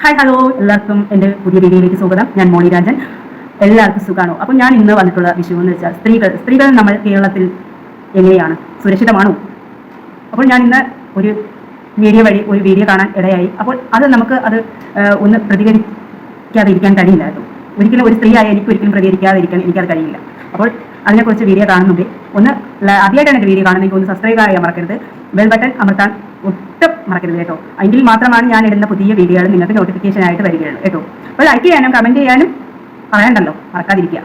Hi hello എല്ലാവർക്കും എന്റെ പുതിയ വീഡിയോയിലേക്ക് സ്വാഗതം. ഞാൻ മോളി രാജൻ. എല്ലാവർക്കും സുഖാണോ? അപ്പോൾ ഞാൻ ഇന്ന് വന്നിട്ടുള്ള വിഷയം എന്ന് വെച്ചാൽ സ്ത്രീകൾ സ്ത്രീകൾ നമ്മൾ കേരളത്തിൽ എങ്ങനെയാണ്? സുരക്ഷിതമാണോ? അപ്പോൾ ഞാൻ ഇന്ന് ഒരു വീഡിയോ വഴി ഒരു വീഡിയോ കാണാൻ ഇടയായി. അപ്പോൾ അത് നമുക്ക് അത് ഒന്ന് പ്രതികരിക്കാതിരിക്കാൻ കഴിയില്ലായിരുന്നു കഴിയില്ല ഒരിക്കലും ഒരു സ്ത്രീ ആയ എനിക്ക് ഒരിക്കലും പ്രതികരിക്കാതിരിക്കാൻ എനിക്കത് കഴിയില്ല. അപ്പോൾ അതിനെക്കുറിച്ച് വീഡിയോ കാണുന്നുണ്ട്. ഒന്ന് ആദ്യമായിട്ടാണ് എന്റെ വീഡിയോ കാണുന്നത്. ഒന്ന് സബ്സ്ക്രൈബ് ചെയ്യാൻ മറക്കരുത്. ബെൽ ബട്ടൺ അമർത്താൻ ഒട്ടും മറക്കരുത് കേട്ടോ. എങ്കിൽ മാത്രമാണ് ഞാൻ ഇടുന്ന പുതിയ വീഡിയോകൾ നിങ്ങൾക്ക് നോട്ടിഫിക്കേഷൻ ആയിട്ട് വരികയുള്ളൂ കേട്ടോ. അപ്പോൾ ലൈക്ക് ചെയ്യാനും കമന്റ് ചെയ്യാനും പറയണ്ടല്ലോ. മറക്കാതിരിക്കുക.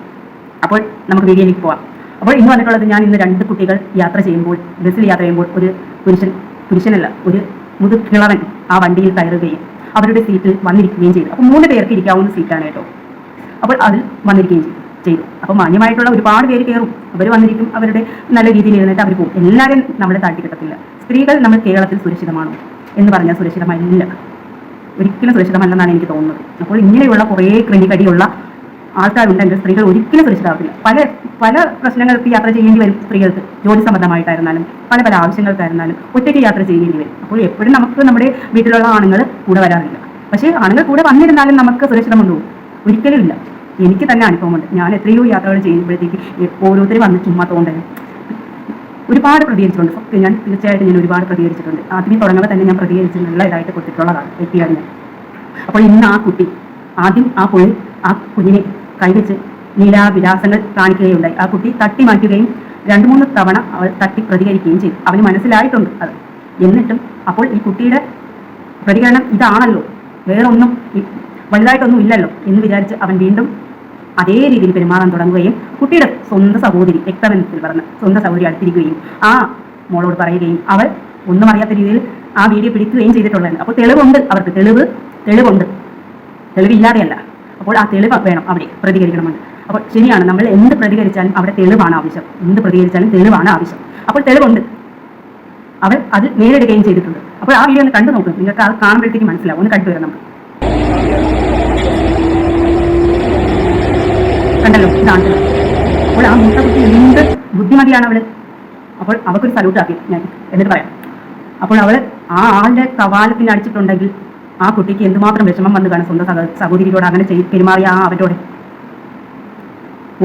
അപ്പോൾ നമുക്ക് വീഡിയോയിലേക്ക് പോവാം. അപ്പോൾ ഇന്ന് വന്നിട്ടുള്ളത് ഞാൻ ഇന്ന് രണ്ട് കുട്ടികൾ യാത്ര ചെയ്യുമ്പോൾ ബസ്സിൽ യാത്ര ചെയ്യുമ്പോൾ ഒരു പുരുഷൻ പുരുഷനല്ല ഒരു മുതുകിളവൻ ആ വണ്ടിയിൽ കയറുകയും അവരുടെ സീറ്റിൽ വന്നിരിക്കുകയും ചെയ്തു. അപ്പോൾ മൂന്ന് പേർക്ക് ഇരിക്കാവുന്ന സീറ്റാണ് കേട്ടോ. അപ്പോൾ അതിൽ വന്നിരിക്കുകയും ചെയ്തു. ചെയ്തു. അപ്പോൾ മാന്യമായിട്ടുള്ള ഒരുപാട് പേര് കയറും. അവർ വന്നിരിക്കും അവരുടെ നല്ല രീതിയിൽ ഇരുന്നിട്ട് അവർ പോകും. എല്ലാവരും നമ്മളെ താഴ്ത്തി കിട്ടത്തില്ല. സ്ത്രീകൾ നമ്മൾ കേരളത്തിൽ സുരക്ഷിതമാണോ എന്ന് പറഞ്ഞാൽ സുരക്ഷിതമല്ല. ഒരിക്കലും സുരക്ഷിതമല്ലെന്നാണ് എനിക്ക് തോന്നുന്നത്. അപ്പോൾ ഇങ്ങനെയുള്ള കുറേ ക്രിമികടിയുള്ള ആൾക്കാരുണ്ടെങ്കിൽ സ്ത്രീകൾ ഒരിക്കലും സുരക്ഷിതമാവില്ല പല പല പ്രശ്നങ്ങൾക്ക് യാത്ര ചെയ്യേണ്ടി വരും സ്ത്രീകൾക്ക്. ജോലി സംബന്ധമായിട്ടായിരുന്നാലും പല പല ആവശ്യങ്ങൾക്കായിരുന്നാലും ഒറ്റയ്ക്ക് യാത്ര ചെയ്യേണ്ടി വരും. അപ്പോൾ എപ്പോഴും നമുക്ക് നമ്മുടെ വീട്ടിലുള്ള ആണുങ്ങൾ കൂടെ വരാറില്ല. പക്ഷേ ആണുങ്ങൾ കൂടെ വന്നിരുന്നാലും നമുക്ക് സുരക്ഷിതമുണ്ടോ. ഒരിക്കലും ഇല്ല. എനിക്ക് തന്നെ അനുഭവമുണ്ട്. ഞാൻ എത്രയോ യാത്രകൾ ചെയ്യുമ്പോഴത്തേക്ക് ഓരോരുത്തർ വന്ന് ചുമ്മാ തോണ്ടേ ഒരുപാട് പ്രതികരിച്ചിട്ടുണ്ട്. ഞാൻ തീർച്ചയായിട്ടും ഞാൻ ഒരുപാട് പ്രതികരിച്ചിട്ടുണ്ട്. ആദ്യം തുടങ്ങുമ്പോൾ തന്നെ ഞാൻ പ്രതികരിച്ച് നല്ല ഇതായിട്ട് കൊടുത്തിട്ടുള്ളതാണ് വ്യക്തിയാണ് ഞാൻ അപ്പോൾ ഇന്ന് ആ കുട്ടി ആദ്യം ആ പുഴ ആ കുഞ്ഞിനെ കൈവച്ച് ലീലാവിലാസങ്ങൾ കാണിക്കുകയുണ്ടായി. ആ കുട്ടി തട്ടി മാറ്റുകയും രണ്ടു മൂന്ന് തവണ അവൾ തട്ടി പ്രതികരിക്കുകയും ചെയ്തു. അവന് മനസ്സിലായിട്ടുണ്ട് അത്. എന്നിട്ടും അപ്പോൾ ഈ കുട്ടിയുടെ പ്രതികരണം ഇതാണല്ലോ. വേറൊന്നും വലുതായിട്ടൊന്നും ഇല്ലല്ലോ എന്ന് വിചാരിച്ച് അവൻ വീണ്ടും അതേ രീതിയിൽ പെരുമാറാൻ തുടങ്ങുകയും കുട്ടിയുടെ സ്വന്തം സഹോദരി രക്തബന്ധത്തിൽ പറഞ്ഞ് സ്വന്തം സഹോദരി അടുത്തിരിക്കുകയും ആ മോളോട് പറയുകയും അവൾ ഒന്നും അറിയാത്ത രീതിയിൽ ആ വീഡിയോ പിടിക്കുകയും ചെയ്തിട്ടുള്ളത് അപ്പോൾ തെളിവുണ്ട് അവർക്ക് തെളിവ് തെളിവുണ്ട്. തെളിവില്ലാതെയല്ല. അപ്പോൾ ആ തെളിവ് വേണം അവിടെ പ്രതികരിക്കണമെന്ന്. അപ്പോൾ ശരിയാണ് നമ്മൾ എന്ത് പ്രതികരിച്ചാലും അവിടെ തെളിവാണ് ആവശ്യം. എന്ത് പ്രതികരിച്ചാലും തെളിവാണ് ആവശ്യം. അപ്പോൾ തെളിവുണ്ട്. അവൾ അത് നേരിടുകയും ചെയ്തിട്ടുണ്ട്. അപ്പോൾ ആ വീഡിയോ ഒന്ന് കണ്ടു നോക്കും. നിങ്ങൾക്ക് അത് കാണുമ്പോഴത്തേക്ക് മനസ്സിലാവും. ഒന്ന് കണ്ടു വരാം കണ്ടല്ലോ? ഇതാണ് അപ്പോൾ ആ മൂത്ത കുട്ടി എന്ത് ബുദ്ധിമതിയാണ് അവൾ? അപ്പോൾ അവൾക്കൊരു സല്യൂട്ട് ആക്കി ഞാൻ എന്നിട്ട് പറയാം. അപ്പോൾ അവൾ ആ ആളുടെ കവാലത്തിന് അടിച്ചിട്ടുണ്ടെങ്കിൽ ആ കുട്ടിക്ക് എന്തുമാത്രം വിഷമം വന്നു കാണും സ്വന്തം സഹ സഹോദരിയോട് അങ്ങനെ ചെയ്ത് പെരുമാറിയ ആ അവരോട്.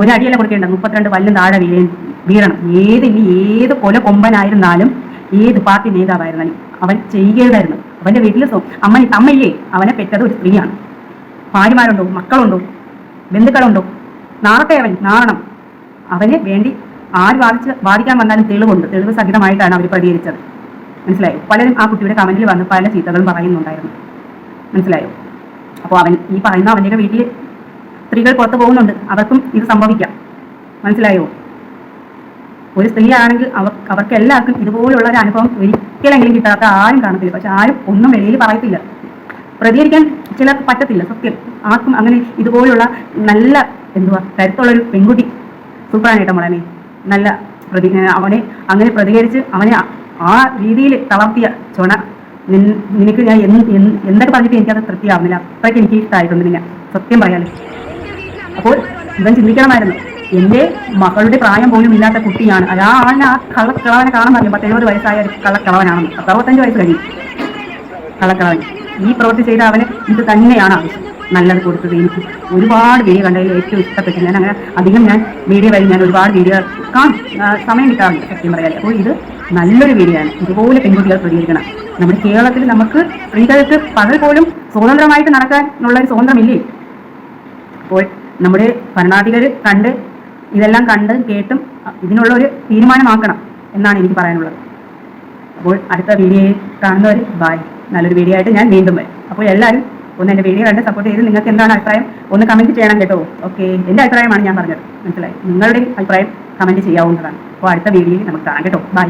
ഒരടിയല്ല കൊടുക്കേണ്ട. മുപ്പത്തിരണ്ട് വല്ലും താഴെ വീഴ വീഴണം. ഏത് ഇനി ഏത് കൊല കൊമ്പനായിരുന്നാലും ഏത് പാർട്ടി നേതാവായിരുന്നാലും അവൻ ചെയ്യുകയായിരുന്നു. അവന്റെ വീട്ടിൽ അമ്മ അമ്മയില്ലേ? അവനെ പെറ്റത് ഒരു സ്ത്രീയാണ്. ഭാര്യമാരുണ്ടോ? മക്കളുണ്ടോ? ബന്ധുക്കളുണ്ടോ? നാളത്തെ അവൻ നാണം. അവനെ വേണ്ടി ആര് വാദിച്ച് വാദിക്കാൻ വന്നാലും തെളിവുണ്ട്. തെളിവ് സഹിതമായിട്ടാണ് അവർ പ്രതികരിച്ചത്. മനസ്സിലായോ? പലരും ആ കുട്ടിയുടെ കമന്റിൽ വന്ന് പല ചീത്തകളും പറയുന്നുണ്ടായിരുന്നു. മനസ്സിലായോ? അപ്പോൾ അവൻ ഈ പറയുന്ന അവന്റെ വീട്ടിൽ സ്ത്രീകൾ പുറത്ത് പോകുന്നുണ്ട്. അവർക്കും ഇത് സംഭവിക്കാം. മനസ്സിലായോ? ഒരു സ്ത്രീ ആണെങ്കിൽ അവർ അവർക്ക് എല്ലാവർക്കും ഇതുപോലുള്ള ഒരു അനുഭവം ഒരിക്കലെങ്കിലും കിട്ടാത്ത ആരും കാണത്തില്ല. പക്ഷെ ആരും ഒന്നും വെളിയിൽ പറയത്തില്ല. പ്രതികരിക്കാൻ ചിലർക്ക് പറ്റത്തില്ല. സത്യം. ആർക്കും അങ്ങനെ ഇതുപോലുള്ള നല്ല എന്തുവാ? കരുത്തുള്ളൊരു പെൺകുട്ടി. സൂപ്പറാണ് കേട്ടോ മോളനെ നല്ല പ്രതി അവനെ അങ്ങനെ പ്രതികരിച്ച് അവനെ ആ- രീതിയിൽ തളർത്തിയ ചുണ നിനക്ക് ഞാൻ എന്ത് എന്ത് എന്തൊക്കെ പറഞ്ഞിട്ട് എനിക്കത് തൃപ്തിയാവുന്നില്ല. അത്രയ്ക്ക് എനിക്ക് ഇഷ്ടമായിട്ടുണ്ട് നിന്നെ സത്യം പറയാലോ. അപ്പോൾ ഇവൻ ചിന്തിക്കണമായിരുന്നു. എന്റെ മകളുടെ പ്രായം പോലും ഇല്ലാത്ത കുട്ടിയാണ്. ആ ആളിനെ ആ കള്ളക്കിളവനെ കാണാൻ പറഞ്ഞു പത്ത് വയസ്സായ ഒരു കള്ളക്കിളവനാണെന്ന്. പത്ത് അറുപത്തഞ്ച് വയസ്സ് കഴിഞ്ഞു. കള്ളക്കിളവൻ. ഈ പ്രവൃത്തി ചെയ്ത അവന് ഇത് തന്നെയാണ് ആവശ്യം. നല്ലത് കൊടുത്തത്. എനിക്ക് ഒരുപാട് വീഡിയോ കണ്ടതിൽ ഏറ്റവും ഇഷ്ടപ്പെട്ടു ഞാൻ അങ്ങനെ അധികം ഞാൻ വീഡിയോ വഴി ഞാൻ ഒരുപാട് വീഡിയോ കാണും. സമയം കിട്ടാറുണ്ട് സത്യം പറയാൻ അപ്പോൾ ഇത് നല്ലൊരു വീഡിയോ ആണ്. ഇതുപോലെ പെൺകുട്ടികൾ പ്രതികരിക്കണം നമ്മുടെ കേരളത്തിൽ നമുക്ക് സ്ത്രീകൾക്ക് പകൽ പോലും സ്വതന്ത്രമായിട്ട് നടക്കാനുള്ള ഒരു സ്വതന്ത്രമില്ലേ? അപ്പോൾ നമ്മുടെ ഭരണാധികാർ കണ്ട് ഇതെല്ലാം കണ്ട് കേട്ടും ഇതിനുള്ള ഒരു തീരുമാനമാക്കണം എന്നാണ് എനിക്ക് പറയാനുള്ളത്. അപ്പോൾ അടുത്ത വീഡിയോയിൽ കാണുന്നവർ ബായ് നല്ലൊരു വീഡിയോ ആയിട്ട് ഞാൻ വീണ്ടും വരും. അപ്പോൾ എല്ലാവരും ഒന്ന് എന്റെ വീഡിയോ കണ്ട് സപ്പോർട്ട് ചെയ്ത് നിങ്ങൾക്ക് എന്താണ് അഭിപ്രായം ഒന്ന് കമന്റ് ചെയ്യണം കേട്ടോ. ഓക്കെ എന്റെ അഭിപ്രായമാണ് ഞാൻ പറഞ്ഞത്. മനസ്സിലായി? നിങ്ങളുടെ അഭിപ്രായം കമന്റ് ചെയ്യാവുന്നതാണ്. അപ്പോൾ അടുത്ത വീഡിയോയിൽ നമുക്ക് കാണാം കേട്ടോ. ബൈ